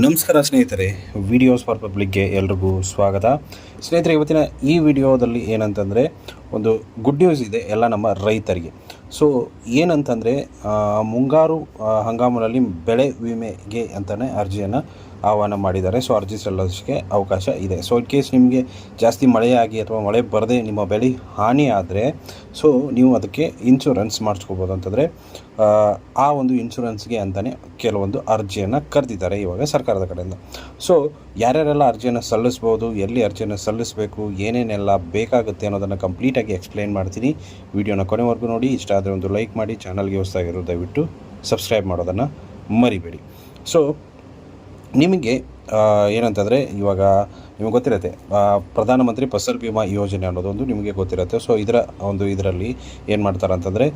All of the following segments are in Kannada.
ನಮಸ್ಕಾರ ಸ್ನೇಹಿತರೆ ವಿಡಿಯೋಸ್ ಫಾರ್ ಪಬ್ಲಿಕ್ಗೆ ಎಲ್ರಿಗೂ ಸ್ವಾಗತ. ಸ್ನೇಹಿತರೆ, ಇವತ್ತಿನ ಈ ವಿಡಿಯೋದಲ್ಲಿ ಏನಂತಂದರೆ, ಒಂದು ಗುಡ್ ನ್ಯೂಸ್ ಇದೆ ಎಲ್ಲ ನಮ್ಮ ರೈತರಿಗೆ. ಸೊ ಏನಂತಂದರೆ ಮುಂಗಾರು ಹಂಗಾಮಿನಲ್ಲಿ ಬೆಳೆ ವಿಮೆಗೆ ಅಂತಲೇ ಅರ್ಜಿಯನ್ನು ಆಹ್ವಾನ ಮಾಡಿದ್ದಾರೆ. ಸೊ ಅರ್ಜಿ ಸಲ್ಲಿಸೋಕ್ಕೆ ಅವಕಾಶ ಇದೆ. ಸೊ ಇನ್ ಕೇಸ್ ನಿಮಗೆ ಜಾಸ್ತಿ ಮಳೆಯಾಗಿ ಅಥವಾ ಮಳೆ ಬರದೆ ನಿಮ್ಮ ಬೆಳೆ ಹಾನಿ ಆದರೆ ಸೊ ನೀವು ಅದಕ್ಕೆ ಇನ್ಶೂರೆನ್ಸ್ ಮಾಡಿಸ್ಕೋಬೋದು ಅಂತಂದರೆ ಆ, ಒಂದು ಇನ್ಶೂರೆನ್ಸ್ಗೆ ಅಂತಲೇ ಕೆಲವೊಂದು ಅರ್ಜಿಯನ್ನು ಕರೆದಿದ್ದಾರೆ ಇವಾಗ ಸರ್ಕಾರದ ಕಡೆಯಿಂದ. ಸೊ ಯಾರ್ಯಾರೆಲ್ಲ ಅರ್ಜಿಯನ್ನು ಸಲ್ಲಿಸ್ಬೋದು ಎಲ್ಲಿ ಅರ್ಜಿಯನ್ನು ಸಲ್ಲಿಸಬೇಕು ಏನೇನೆಲ್ಲ ಬೇಕಾಗುತ್ತೆ ಅನ್ನೋದನ್ನು ಕಂಪ್ಲೀಟಾಗಿ ಎಕ್ಸ್ಪ್ಲೈನ್ ಮಾಡ್ತೀನಿ. ವಿಡಿಯೋನ ಕೊನೆವರೆಗೂ ನೋಡಿ. ಇಷ್ಟ ಆದರೆ ಒಂದು ಲೈಕ್ ಮಾಡಿ. ಚಾನಲ್ಗೆ ಹೊಸದಾಗಿರೋ ದಯವಿಟ್ಟು ಸಬ್ಸ್ಕ್ರೈಬ್ ಮಾಡೋದನ್ನು ಮರಿಬೇಡಿ. ಸೊ ನಿಮಗೆ ಏನಂತಂದರೆ ಇವಾಗ ನಿಮಗೆ ಗೊತ್ತಿರುತ್ತೆ ಪ್ರಧಾನಮಂತ್ರಿ ಫಸಲ್ ಭೀಮಾ ಯೋಜನೆ ಅನ್ನೋದೊಂದು ನಿಮಗೆ ಗೊತ್ತಿರುತ್ತೆ. ಸೊ ಇದರ ಒಂದು ಇದರಲ್ಲಿ ಏನು ಮಾಡ್ತಾರೆ ಅಂತಂದರೆ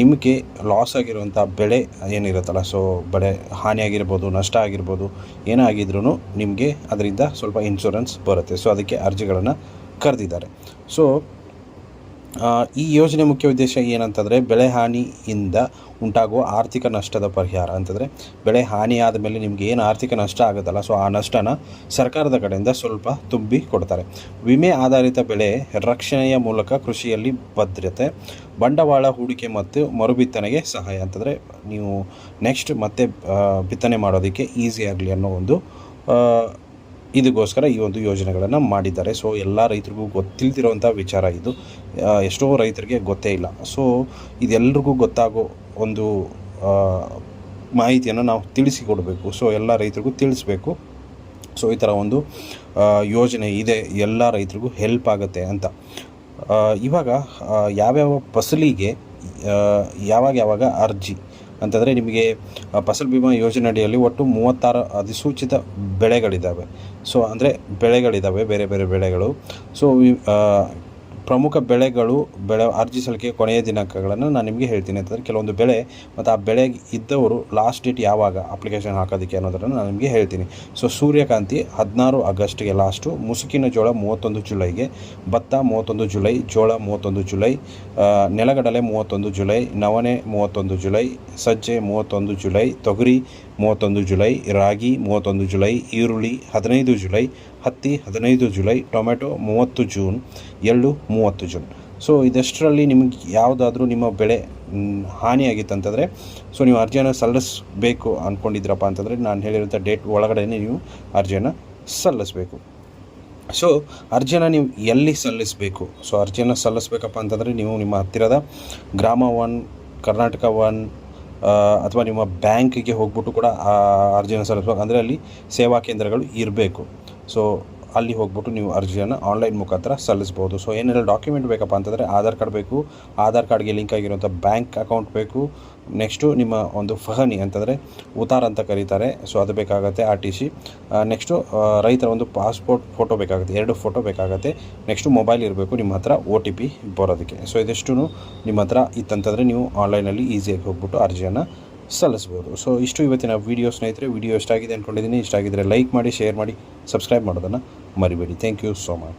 ನಿಮಗೆ ಲಾಸ್ ಆಗಿರುವಂಥ ಬೆಳೆ ಏನಿರುತ್ತಲ್ಲ ಸೊ ಬೆಳೆ ಹಾನಿಯಾಗಿರ್ಬೋದು, ನಷ್ಟ ಆಗಿರ್ಬೋದು ಏನೇ ಆಗಿದ್ರೂ ನಿಮಗೆ ಅದರಿಂದ ಸ್ವಲ್ಪ ಇನ್ಶೂರೆನ್ಸ್ ಬರುತ್ತೆ. ಸೊ ಅದಕ್ಕೆ ಅರ್ಜಿಗಳನ್ನು ಕರೆದಿದ್ದಾರೆ. ಸೊ ಈ ಯೋಜನೆ ಮುಖ್ಯ ಉದ್ದೇಶ ಏನಂತಂದರೆ ಬೆಳೆ ಹಾನಿಯಿಂದ ಉಂಟಾಗುವ ಆರ್ಥಿಕ ನಷ್ಟದ ಪರಿಹಾರ. ಅಂತಂದರೆ ಬೆಳೆ ಹಾನಿಯಾದ ಮೇಲೆ ನಿಮಗೆ ಏನು ಆರ್ಥಿಕ ನಷ್ಟ ಆಗುತ್ತಲ್ಲ, ಸೊ ಆ ನಷ್ಟನ ಸರ್ಕಾರದ ಕಡೆಯಿಂದ ಸ್ವಲ್ಪ ತುಂಬಿ ಕೊಡ್ತಾರೆ. ವಿಮೆ ಆಧಾರಿತ ಬೆಳೆ ರಕ್ಷಣೆಯ ಮೂಲಕ ಕೃಷಿಯಲ್ಲಿ ಭದ್ರತೆ, ಬಂಡವಾಳ ಹೂಡಿಕೆ ಮತ್ತು ಮರುಬಿತ್ತನೆಗೆ ಸಹಾಯ. ಅಂತಂದರೆ ನೀವು ನೆಕ್ಸ್ಟ್ ಮತ್ತೆ ಬಿತ್ತನೆ ಮಾಡೋದಕ್ಕೆ ಈಸಿ ಆಗಲಿ ಅನ್ನೋ ಒಂದು ಇದಕ್ಕೋಸ್ಕರ ಈ ಒಂದು ಯೋಜನೆಗಳನ್ನು ಮಾಡಿದ್ದಾರೆ. ಸೊ ಎಲ್ಲ ರೈತರಿಗೂ ಗೊತ್ತಿಲ್ದಿರೋವಂಥ ವಿಚಾರ ಇದು. ಎಷ್ಟೋ ರೈತರಿಗೆ ಗೊತ್ತೇ ಇಲ್ಲ. ಸೊ ಇದೆಲ್ರಿಗೂ ಗೊತ್ತಾಗೋ ಒಂದು ಮಾಹಿತಿಯನ್ನು ನಾವು ತಿಳಿಸಿಕೊಡಬೇಕು. ಸೊ ಎಲ್ಲ ರೈತರಿಗೂ ತಿಳಿಸ್ಬೇಕು. ಸೊ ಈ ಥರ ಒಂದು ಯೋಜನೆ ಇದೆ. ಎಲ್ಲ ರೈತರಿಗೂ ಹೆಲ್ಪ್ ಆಗುತ್ತೆ ಅಂತ. ಇವಾಗ ಯಾವ್ಯಾವ ಫಸಲಿಗೆ ಯಾವಾಗ ಯಾವಾಗ ಅರ್ಜಿ ಅಂತಂದರೆ ನಿಮಗೆ ಫಸಲ್ ಬಿಮಾ ಯೋಜನೆ ಅಡಿಯಲ್ಲಿ ಒಟ್ಟು ಮೂವತ್ತಾರು ಅಧಿಸೂಚಿತ ಬೆಳೆಗಳಿದ್ದಾವೆ. ಸೊ ಅಂದರೆ ಬೆಳೆಗಳಿದ್ದಾವೆ, ಬೇರೆ ಬೇರೆ ಬೆಳೆಗಳು. ಸೊ ಪ್ರಮುಖ ಬೆಳೆಗಳು ಬೆಳೆ ಅರ್ಜಿ ಸಲ್ಲಿಕೆ ಕೊನೆಯ ದಿನಾಂಕಗಳನ್ನು ನಾನು ನಿಮಗೆ ಹೇಳ್ತೀನಿ. ಅಂತಂದರೆ ಕೆಲವೊಂದು ಬೆಳೆ ಮತ್ತು ಆ ಬೆಳೆ ಇದ್ದವರು ಲಾಸ್ಟ್ ಡೇಟ್ ಯಾವಾಗ ಅಪ್ಲಿಕೇಶನ್ ಹಾಕೋದಕ್ಕೆ ಅನ್ನೋದನ್ನು ನಾನು ನಿಮಗೆ ಹೇಳ್ತೀನಿ. ಸೊ, ಸೂರ್ಯಕಾಂತಿ ಹದಿನಾರು ಆಗಸ್ಟ್ಗೆ ಲಾಸ್ಟು, ಮುಸುಕಿನ ಜೋಳ ಮೂವತ್ತೊಂದು ಜುಲೈಗೆ, ಭತ್ತ ಮೂವತ್ತೊಂದು ಜುಲೈ, ಜೋಳ ಮೂವತ್ತೊಂದು ಜುಲೈ ನೆಲಗಡಲೆ ಮೂವತ್ತೊಂದು ಜುಲೈ, ನವಣೆ ಮೂವತ್ತೊಂದು ಜುಲೈ, ಸಜ್ಜೆ ಮೂವತ್ತೊಂದು ಜುಲೈ, ತೊಗರಿ ಮೂವತ್ತೊಂದು ಜುಲೈ, ರಾಗಿ ಮೂವತ್ತೊಂದು ಜುಲೈ, ಈರುಳ್ಳಿ ಹದಿನೈದು ಜುಲೈ ಹತ್ತಿ, ಹದಿನೈದು ಜುಲೈ ಟೊಮೆಟೊ ಮೂವತ್ತು ಜೂನ್, ಎಳ್ಳು ಮೂವತ್ತು ಜೂನ್. ಸೊ, ಇದಷ್ಟರಲ್ಲಿ ನಿಮಗೆ ಯಾವುದಾದ್ರೂ ನಿಮ್ಮ ಬೆಳೆ ಹಾನಿಯಾಗಿತ್ತು ಹಾನಿಯಾಗಿತ್ತಂತಂದರೆ ಸೊ, ನೀವು ಅರ್ಜಿಯನ್ನು ಸಲ್ಲಿಸಬೇಕು ಅಂದ್ಕೊಂಡಿದ್ದೀರಪ್ಪ ಅಂತಂದರೆ, ನಾನು ಹೇಳಿರೋಂಥ ಡೇಟ್ ಒಳಗಡೆ ನೀವು ಅರ್ಜಿಯನ್ನು ಸಲ್ಲಿಸಬೇಕು. ಸೊ, ಅರ್ಜಿಯನ್ನು ನೀವು ಎಲ್ಲಿ ಸಲ್ಲಿಸಬೇಕು? ಸೊ, ಅರ್ಜಿಯನ್ನು ಸಲ್ಲಿಸಬೇಕಪ್ಪ ಅಂತಂದರೆ, ನೀವು ನಿಮ್ಮ ಹತ್ತಿರದ ಗ್ರಾಮ ಒನ್, ಕರ್ನಾಟಕ ಒನ್ ಅಥವಾ ನಿಮ್ಮ ಬ್ಯಾಂಕಿಗೆ ಹೋಗ್ಬಿಟ್ಟು ಕೂಡ ಆ, ಅರ್ಜಿಯನ್ನು ಸಲ್ಲಿಸ್ಬೇಕು. ಅಂದರೆ ಅಲ್ಲಿ ಸೇವಾ ಕೇಂದ್ರಗಳು ಇರಬೇಕು. ಸೊ ಅಲ್ಲಿ ಹೋಗ್ಬಿಟ್ಟು ನೀವು ಅರ್ಜಿಯನ್ನು ಆನ್ಲೈನ್ ಮುಖಾಂತರ ಸಲ್ಲಿಸ್ಬೋದು. ಸೊ ಏನೆಲ್ಲ ಡಾಕ್ಯುಮೆಂಟ್ ಬೇಕಪ್ಪ ಅಂತಂದರೆ ಆಧಾರ್ ಕಾರ್ಡ್ ಬೇಕು, ಆಧಾರ್ ಕಾರ್ಡ್ಗೆ ಲಿಂಕ್ ಆಗಿರುವಂಥ ಬ್ಯಾಂಕ್ ಅಕೌಂಟ್ ಬೇಕು ನೆಕ್ಸ್ಟು ನಿಮ್ಮ ಒಂದು ಫಹನಿ ಅಂತಂದರೆ ಉತಾರ್ ಅಂತ ಕರೀತಾರೆ. ಸೊ ಅದು ಬೇಕಾಗುತ್ತೆ ಆರ್ ಟಿ ಸಿ ನೆಕ್ಸ್ಟು ರೈತರ ಒಂದು ಪಾಸ್ಪೋರ್ಟ್ ಫೋಟೋ ಬೇಕಾಗುತ್ತೆ, ಎರಡು ಫೋಟೋ ಬೇಕಾಗುತ್ತೆ. ನೆಕ್ಸ್ಟು ಮೊಬೈಲ್ ಇರಬೇಕು, ನಿಮ್ಮ ಹತ್ರ ಒ ಟಿ ಪಿ ಬರೋದಕ್ಕೆ. ಸೊ ಇದಿಷ್ಟು ನಿಮ್ಮ ಹತ್ರ ಇತ್ತಂತಂದರೆ ನೀವು ಆನ್ಲೈನಲ್ಲಿ ಈಸಿಯಾಗಿ ಹೋಗ್ಬಿಟ್ಟು ಅರ್ಜಿಯನ್ನು ಸಲ್ಲಿಸ್ಬೋದು. ಸೊ ಇಷ್ಟು ಇವತ್ತಿನ ವೀಡಿಯೋ ಸ್ನೇಹಿತರೆ ವೀಡಿಯೋ ಇಷ್ಟ ಆಗಿದೆ ಅಂದ್ಕೊಂಡಿದ್ದೀನಿ ಇಷ್ಟ ಆಗಿದ್ದರೆ ಲೈಕ್ ಮಾಡಿ ಶೇರ್ ಮಾಡಿ ಸಬ್ಸ್ಕ್ರೈಬ್ ಮಾಡೋದನ್ನು ಮರಿಬೇಡಿ. Thank you so much